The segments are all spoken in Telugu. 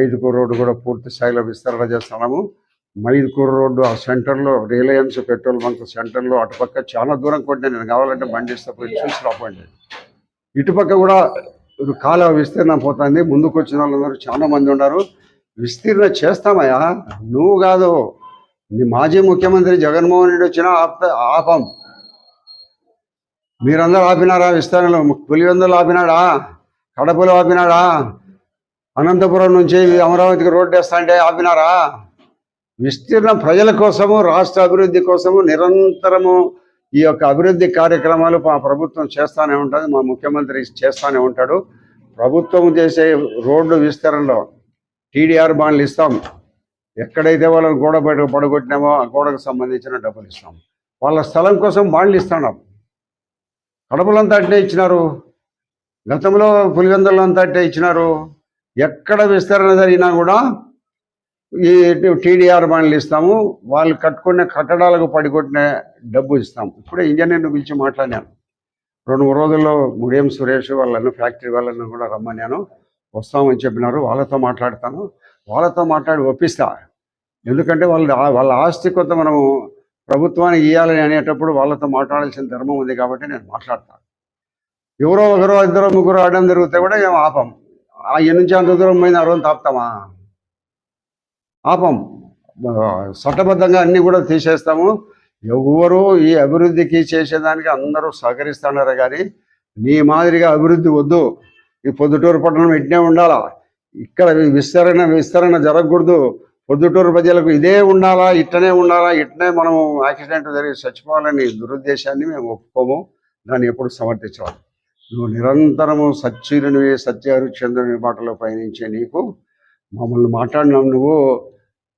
మైదుకూరు రోడ్డు కూడా పూర్తి స్థాయిలో విస్తరణ చేస్తున్నాము. మైదుకూరు రోడ్డు ఆ సెంటర్లో రిలయన్స్ పెట్రోల్ బంక్ సెంటర్లో అటుపక్క చాలా దూరం కొట్టినా నేను కావాలంటే బండి ఇస్తే పోయి చూసి రాపోండి ఇటుపక్క కూడా కాల కాలువ విస్తీర్ణం పోతుంది. ముందుకు వచ్చిన వాళ్ళందరూ చాలా మంది ఉన్నారు. విస్తీర్ణ చేస్తామయ్యా. నువ్వు కాదు. నీ మాజీ ముఖ్యమంత్రి జగన్మోహన్ రెడ్డి వచ్చినా ఆప ఆపం. మీరందరూ ఆపినారా విస్తరణలో? పులివెందులు ఆపినాడా? కడపలో ఆపినాడా? అనంతపురం నుంచి అమరావతికి రోడ్డు వేస్తాంటే ఆపినారా? విస్తీర్ణ ప్రజల కోసము రాష్ట్ర అభివృద్ధి కోసము నిరంతరము ఈ యొక్క అభివృద్ధి కార్యక్రమాలు మా ప్రభుత్వం చేస్తానే ఉంటుంది మా ముఖ్యమంత్రి చేస్తానే ఉంటాడు. ప్రభుత్వం చేసే రోడ్డు విస్తరణలో టీడీఆర్ బాండ్లు ఇస్తాం. ఎక్కడైతే వాళ్ళని గోడ బయట పడగొట్టినామో ఆ గోడకు సంబంధించిన డబ్బులు ఇస్తాం. వాళ్ళ స్థలం కోసం బాండ్లు ఇస్తున్నాం. కడపలంతా అట్టే ఇచ్చినారు. గతంలో పులివెందులంతా అట్టే ఇచ్చినారు. ఎక్కడ విస్తరణ జరిగినా కూడా ఈ టీడీఆర్ బాండ్లు ఇస్తాము. వాళ్ళు కట్టుకునే కట్టడాలకు పడికొట్టిన డబ్బు ఇస్తాము. ఇప్పుడే ఇంజనీర్ని పిలిచి మాట్లాడాను రెండు మూడు రోజుల్లో ముడియం సురేష్ వాళ్ళను ఫ్యాక్టరీ వాళ్ళను కూడా రమ్మన్నాను. వస్తామని చెప్పినారు. వాళ్ళతో మాట్లాడతాను. వాళ్ళతో మాట్లాడి ఒప్పిస్తా. ఎందుకంటే వాళ్ళ వాళ్ళ ఆస్తి కొంత మనము ప్రభుత్వానికి ఇవ్వాలని అనేటప్పుడు వాళ్ళతో మాట్లాడాల్సిన ధర్మం ఉంది కాబట్టి నేను మాట్లాడతాను. ఎవరో ఒకరో ఇద్దరు ముగ్గురు ఆడడం జరిగితే కూడా మేము ఆపం. ఆయన నుంచి అంత దూరం పోయింది ఆ రోజు తాపుతామా? ఆపం చట్టబద్ధంగా అన్ని కూడా తీసేస్తాము. ఎవరు ఈ అభివృద్ధికి చేసేదానికి అందరూ సహకరిస్తున్నారు కానీ నీ మాదిరిగా అభివృద్ధి వద్దు. ఈ పొద్దుటూరు పట్టణం ఇట్నే ఉండాలా? ఇక్కడ విస్తరణ విస్తరణ జరగకూడదు. పొద్దుటూరు ప్రజలకు ఇదే ఉండాలా ఇట్టనే ఉండాలా ఇట్టనే మనం యాక్సిడెంట్ జరిగి చచ్చిపోవాలని దురుద్దేశాన్ని మేము ఒప్పుకోము. దాన్ని ఎప్పుడు సమర్థించాలి నువ్వు నిరంతరము సత్యునివే సత్యహరిశ్చంద్రుని మాటలో పయనించే నీకు మమ్మల్ని మాట్లాడినాం నువ్వు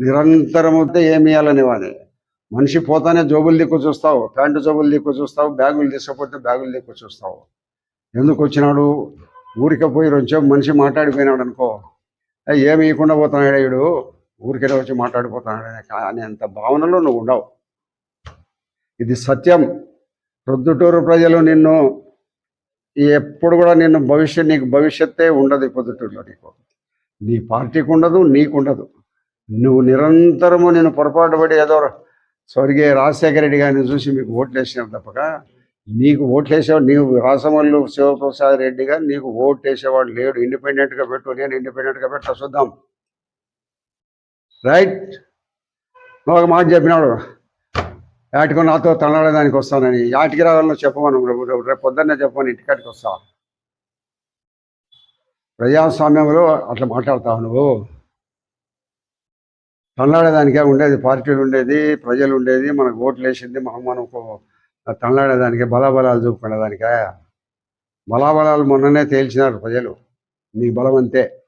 నిరంతరము ఏమి ఇవ్వాలని వాని మనిషి పోతానే జోబులు దిక్కు చూస్తావు ప్యాంటు జోబులు దిక్కు చూస్తావు బ్యాగులు తీసుకపోతే బ్యాగులు దిక్కు చూస్తావు. ఎందుకు వచ్చినాడు? ఊరికే పోయి వచ్చే మనిషి మాట్లాడిపోయినాడు అనుకో. ఏమి ఇవ్వకుండా పోతున్నాడు వీడు? ఊరికే వచ్చి మాట్లాడిపోతున్నాడు అనే- అనేంత భావనలో నువ్వు ఉండవు. ఇది సత్యం. ప్రొద్దుటూరు ప్రజలు నిన్ను ఎప్పుడు కూడా నేను భవిష్యత్ నీకు భవిష్యత్తే ఉండదు పొద్దుటూరులో నీకు. నీ పార్టీకి ఉండదు నీకు ఉండదు. నువ్వు నిరంతరము నేను పొరపాటు పడి ఏదో స్వర్గీయ రాజశేఖర రెడ్డి గారిని చూసి మీకు ఓట్లు వేసినావు తప్పక. నీకు ఓట్లు వేసేవాడు నీవు రాసమల్లు శివప్రసాద్ రెడ్డి గారు నీకు ఓట్లు వేసేవాడు లేడు. ఇండిపెండెంట్గా పెట్టు నేను ఇండిపెండెంట్గా పెట్టా చూద్దాం. రైట్ ఒక మాట చెప్పినాడు. యాటికో నాతో తనలాడడానికి వస్తానని యాటికి రావాలో చెప్పమను రేపు పొద్దున్నే చెప్పమని ఇంటికాటికి వస్తా. ప్రజాస్వామ్యంలో అట్లా మాట్లాడతావు నువ్వు. తనలాడేదానికే ఉండేది పార్టీలు ఉండేది ప్రజలు ఉండేది మనకు ఓట్లు వేసింది మనం మనకు తనలాడేదానికే బలాబలాలు చూపుకునేదానికే. బలాబలాలు మొన్ననే తేల్చినారు ప్రజలు. నీ బలం అంతే.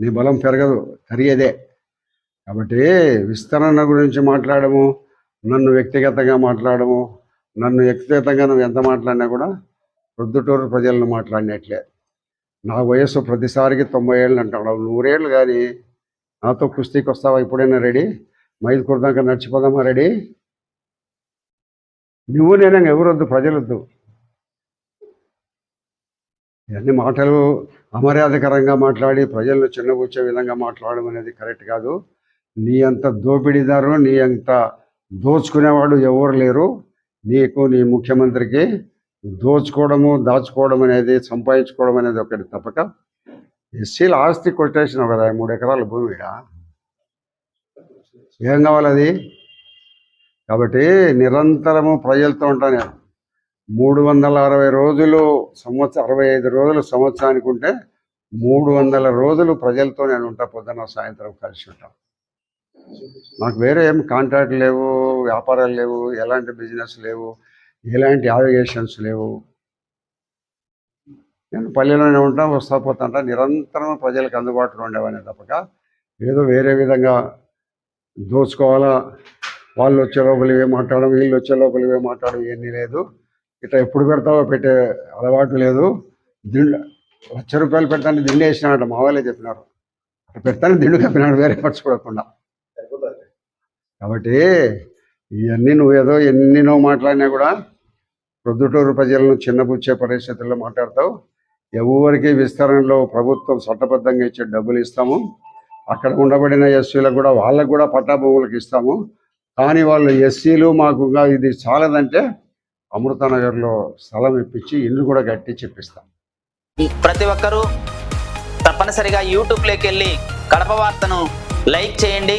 నీ బలం పెరగదు కరిగేదే. కాబట్టి విస్తరణ గురించి మాట్లాడము. నన్ను వ్యక్తిగతంగా మాట్లాడము నన్ను వ్యక్తిగతంగా నువ్వు ఎంత మాట్లాడినా కూడా ప్రొద్దుటూరు ప్రజలను మాట్లాడినట్లే. నా వయస్సు ప్రతిసారికి తొంభై ఏళ్ళు అంటాడు. నూరేళ్ళు కానీ నాతో కుస్తీకి వస్తావా? ఇప్పుడైనా రెడీ? మైదుకూరు దాకా నడిచిపోదామా? రెడీ? నువ్వు నేను ఎవరొద్దు? ప్రజలొద్దు. ఇవన్నీ మాటలు అమర్యాదకరంగా మాట్లాడి ప్రజలను చిన్నబుచ్చే విధంగా మాట్లాడడం అనేది కరెక్ట్ కాదు. నీ అంత దోపిడీదారు నీ అంత దోచుకునేవాళ్ళు ఎవరు లేరు. నీకు నీ ముఖ్యమంత్రికి దోచుకోవడము దాచుకోవడం అనేది సంపాదించుకోవడం అనేది ఒకటి తప్పక. ఎస్సీల ఆస్తి కొట్టేసినావు కదా మూడు ఎకరాల భూమి ఏం కావాలి అది? కాబట్టి నిరంతరము ప్రజలతో ఉంటాను నేను. మూడు వందల అరవై రోజులు సంవత్సరం అరవై ఐదు రోజులు సంవత్సరానికి ఉంటే మూడు వందల రోజులు ప్రజలతో నేను ఉంటా పొద్దున్న సాయంత్రం కలిసి ఉంటాను నాకు వేరే ఏం కాంట్రాక్ట్ లేవు వ్యాపారాలు లేవు ఎలాంటి బిజినెస్ లేవు ఎలాంటి యావిగేషన్స్ లేవు. నేను పల్లెలోనే ఉంటా వస్తా పోతుంటా నిరంతరం ప్రజలకు అందుబాటులో ఉండేవాడిని తప్పక. ఏదో వేరే విధంగా దోచుకోవాలా వాళ్ళు వచ్చే లోపల ఇవే మాట్లాడడం వీళ్ళు వచ్చే లోపల ఇవే మాట్లాడడం ఇవన్నీ లేదు. ఇట్లా ఎప్పుడు పెడతావో పెట్టే అలవాటు లేదు. దిండు లక్ష రూపాయలు పెడతాను దిండు వేసినాడు మా వాళ్ళే చెప్పినారు. అట్లా పెడతాను దిండు కప్పినాడు వేరే ఖర్చు పడకుండా కాబట్టి ఇవన్నీ నువ్వు ఏదో ఎన్నినో మాట్లాడినా కూడా ప్రొద్దుటూరు ప్రజలను చిన్నపుచ్చే పరిస్థితుల్లో మాట్లాడతావు. ఎవరికి విస్తరణలో ప్రభుత్వం చట్టబద్ధంగా ఇచ్చే డబ్బులు ఇస్తాము. అక్కడ ఉండబడిన ఎస్సీలకు కూడా వాళ్ళకు కూడా పట్టా భూములకు ఇస్తాము. కానీ వాళ్ళు ఎస్సీలు మాకు ఇది చాలదంటే అమృతనగర్లో స్థలం ఇప్పించి ఇల్లు కూడా కట్టి చెప్పిస్తాం. ప్రతి ఒక్కరూ తప్పనిసరిగా యూట్యూబ్లోకి వెళ్ళి కడప వార్తను లైక్ చేయండి.